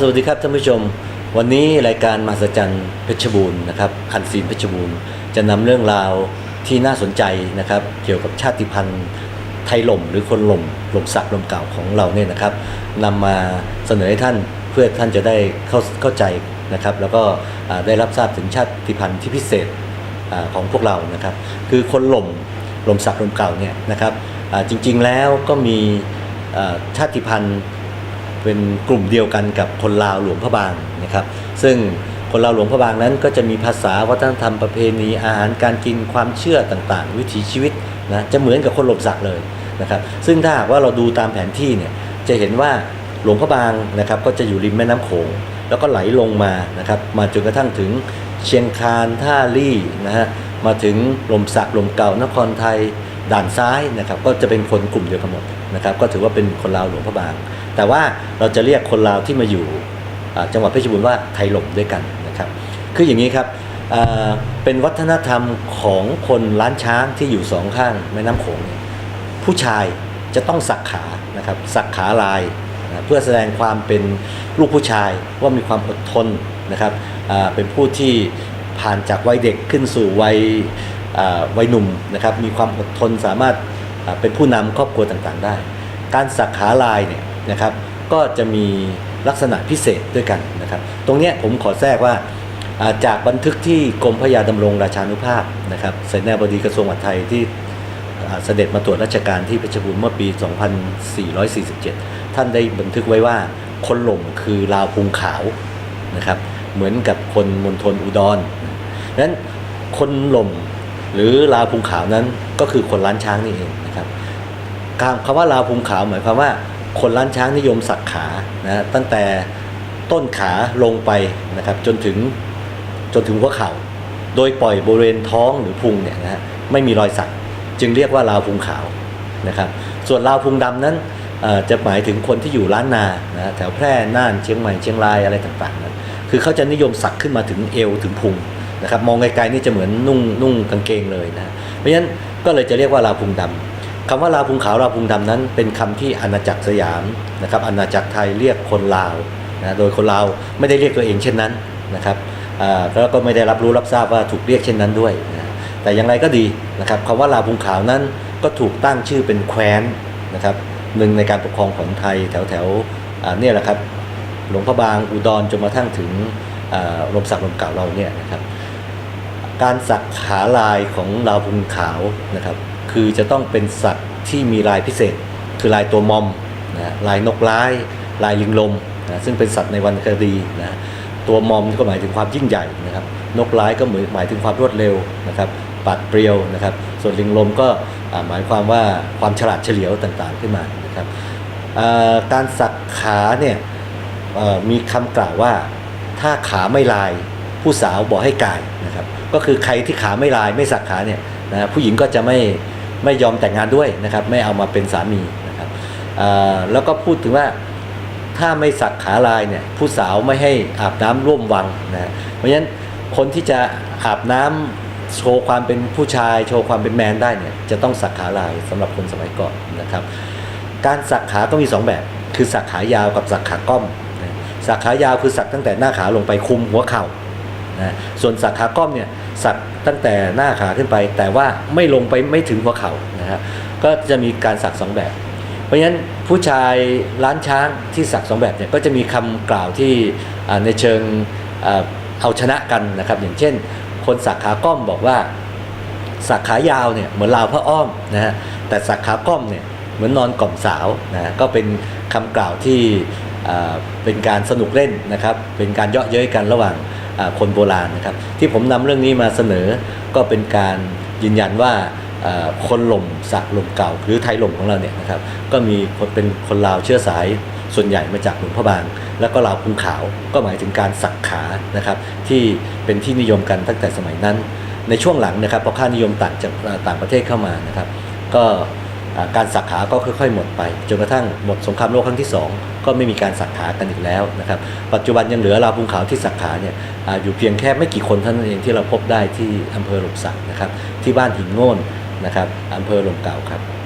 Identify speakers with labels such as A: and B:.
A: สวัสดีครับท่านผู้ชม วันนี้รายการมหัศจรรย์เพชรบูรณ์นะครับอันซีนเพชรบูรณ์จะนำเรื่องราวที่น่าสนใจนะครับ เกี่ยวกับชาติพันธุ์ไทยหล่มหรือคนหล่มหล่มสักหล่มเก่าของเราเนี่ยนะครับนำมาเสนอให้ท่านเพื่อท่านจะได้เข้าเข้าใจนะครับ แล้วก็ได้รับทราบถึงชาติพันธุ์ที่พิเศษอของพวกเรานะครับ คือคนหล่มหล่มสักหล่มเก่าเนี่ยนะครับจริงๆแล้วก็มีชาติพันธุ์ เป็นกลุ่มเดียวกันกับคนลาวหลวงพระบางนะครับ ซึ่งคนลาวหลวงพระบางนั้นก็จะมีภาษาวัฒนธรรมประเพณีอาหารการกินความเชื่อต่างๆ วิถีชีวิตนะจะเหมือนกับคนหล่มสักเลยนะครับ ซึ่งถ้าหากว่าเราดูตามแผนที่เนี่ยจะเห็นว่าหลวงพระบางนะครับก็จะอยู่ริมแม่น้ำโขงแล้วก็ไหลลงมานะครับมาจนกระทั่งถึงเชียงคานท่าลี่นะฮะมาถึงลมสักลมเก่านครไทย ด่านซ้ายนะครับก็จะเป็นคนกลุ่มเดียวกันหมดนะครับก็ถือว่าเป็นคนลาวหลวงพระบาง แต่ว่าเราจะเรียกคนลาวที่มาอยู่จังหวัดเพชรบูรณ์ว่าไทยหลมด้วยกันนะครับคืออย่างนี้ครับเป็นวัฒนธรรมของคนล้านช้างที่อยู่สองข้างแม่น้ำโขงผู้ชายจะต้องสักขานะครับสักขาลายนะเพื่อแสดงความเป็นลูกผู้ชายว่ามีความอดทนนะครับเป็นผู้ที่ผ่านจากวัยเด็กขึ้นสู่วัย วัยหนุ่มนะครับมีความอดทนสามารถเป็นผู้นำครอบครัวต่างๆได้ การสักขาลายเนี่ยนะครับก็จะมีลักษณะพิเศษด้วยกันนะครับ ตรงเนี้ยผมขอแทรกว่าจากบันทึกที่กรมพระยาดำรงราชานุภาพนะครับเสนาบดีกระทรวงมหาดไทยที่เสด็จมาตรวจราชการที่เพชรบูรณ์เมื่อปี 2447 ท่านได้บันทึกไว้ว่าคนหล่มคือลาวพุงขาวนะครับ เหมือนกับคนมณฑลอุดรดังนั้นคนหล่ม หรือลาวพุงขาวนั้นก็คือคนล้านช้างนี่เองนะครับคำว่าลาวพุงขาวหมายความว่าคนล้านช้างนิยมสักขานะตั้งแต่ต้นขาลงไปนะครับจนถึงจนถึงหัวเข่า โดยปล่อยบริเวณท้องหรือพุงเนี่ยนะฮะไม่มีรอยสัก จึงเรียกว่าลาวพุงขาวนะครับส่วนลาวพุงดำนั้นจะหมายถึงคนที่อยู่ล้านนานะแถวแพร่น่านเชียงใหม่เชียงรายอะไรต่างๆนั้นคือเขาจะนิยมสักขึ้นมาถึงเอวถึงพุง นะครับมองไกลๆนี่จะเหมือนนุ่งนุ่งกางเกงเลยนะเพราะฉะนั้นก็เลยจะเรียกว่าลาวพุงดำคำว่าลาวพุงขาวลาวพุงดำนั้น เป็นคำที่อาณาจักรสยามนะครับอาณาจักรไทยเรียกคนลาวนะโดยคนลาวไม่ได้เรียกตัวเองเช่นนั้นนะครับแล้วก็ไม่ได้รับรู้รับทราบว่าถูกเรียกเช่นนั้นด้วยนะแต่อย่างไรก็ดีนะครับคำว่าลาวพุงขาวนั้นก็ถูกตั้งชื่อเป็นแคว้นนะครับหนึ่งในการปกครองของไทยแถวแถวเนี่ยแหละครับหลวงพระบางอุดรจนมาทั้งถึงลมสักลมเก่าเราเนี่ยนะครับ การสักขาลายของลาวพุงขาวนะครับ คือจะต้องเป็นสัตว์ที่มีลายพิเศษ คือลายตัวมอมนะลายนกร้าย ลายลิงลมนะซึ่งเป็นสัตว์ในวรรณคดีนะตัวมอมก็หมายถึงความยิ่งใหญ่นะครับ นกร้ายก็หมายหมายถึงความรวดเร็วนะครับปัดเปรียวนะครับ ส่วนลิงลมก็หมายความว่าความฉลาดเฉลียวต่างๆขึ้นมานะครับการสักขาเนี่ยมีคำกล่าวว่าถ้าขาไม่ลาย ผู้สาวบอกให้กายนะครับก็คือใครที่ขาไม่ลายไม่สักขาเนี่ยนะผู้หญิงก็จะไม่ไม่ยอมแต่งงานด้วยนะครับไม่เอามาเป็นสามีนะครับแล้วก็พูดถึงว่าถ้าไม่สักขาลายเนี่ยผู้สาวไม่ให้อาบน้ำร่วมวังนะเพราะฉะนั้นคนที่จะอาบน้ำโชว์ความเป็นผู้ชาย โชว์ความเป็นแมนได้เนี่ยจะต้องสักขาลายสำหรับคนสมัยก่อนนะครับ การสักขาก็มีสองแบบ คือสักขายาวกับสักขาก้อมสักขายาวคือสักตั้งแต่หน้าขาลงไปคุมหัวเข่า นะส่วนสักขาก้อมเนี่ยสักตั้งแต่หน้าขาขึ้นไป แต่ว่าไม่ลงไปไม่ถึงหัวเข่านะฮะก็จะมีการสักสองแบบ เพราะฉะนั้นผู้ชายล้านช้างที่สักสองแบบเนี่ยก็จะมีคำกล่าวที่ในเชิงเอาชนะกันนะครับอย่างเช่น คนสักขาก้อมบอกว่าสักขายาวเนี่ยเหมือนลาวพระอ้อมนะฮะแต่สักขาก้อมเนี่ยเหมือนนอนกล่อมสาวนะฮะก็เป็นคำกล่าวที่เป็นการสนุกเล่นนะครับเป็นการเยาะเย้ยกันระหว่าง คนโบราณนะครับ ที่ผมนำเรื่องนี้มาเสนอก็เป็นการยืนยันว่าคนหล่มสักหล่มเก่า หรือไทยหล่มของเราเนี่ยนะครับก็มีคนเป็นคนลาวเชื้อสายส่วนใหญ่มาจากหลวงพระบาง แล้วก็ลาวพุงขาวก็หมายถึงการสักขานะครับ ที่เป็นที่นิยมกันตั้งแต่สมัยนั้น ในช่วงหลังนะครับพอค่านิยมต่างจากต่างประเทศเข้ามานะครับ ก็ การสักขาก็ค่อยๆ หมดไปจนกระทั่งหมดสงครามโลกครั้งที่สองก็ไม่มีการสักขากันอีกแล้วนะครับปัจจุบันยังเหลือลาวพุงขาวที่สักขาเนี่ยออยู่เพียงแค่ไม่กี่คนเท่านั้นเองที่เราพบได้ที่อำเภอหลมสักนะครับที่บ้านหินโง่นนะครับอำเภอหลมเก่าครับ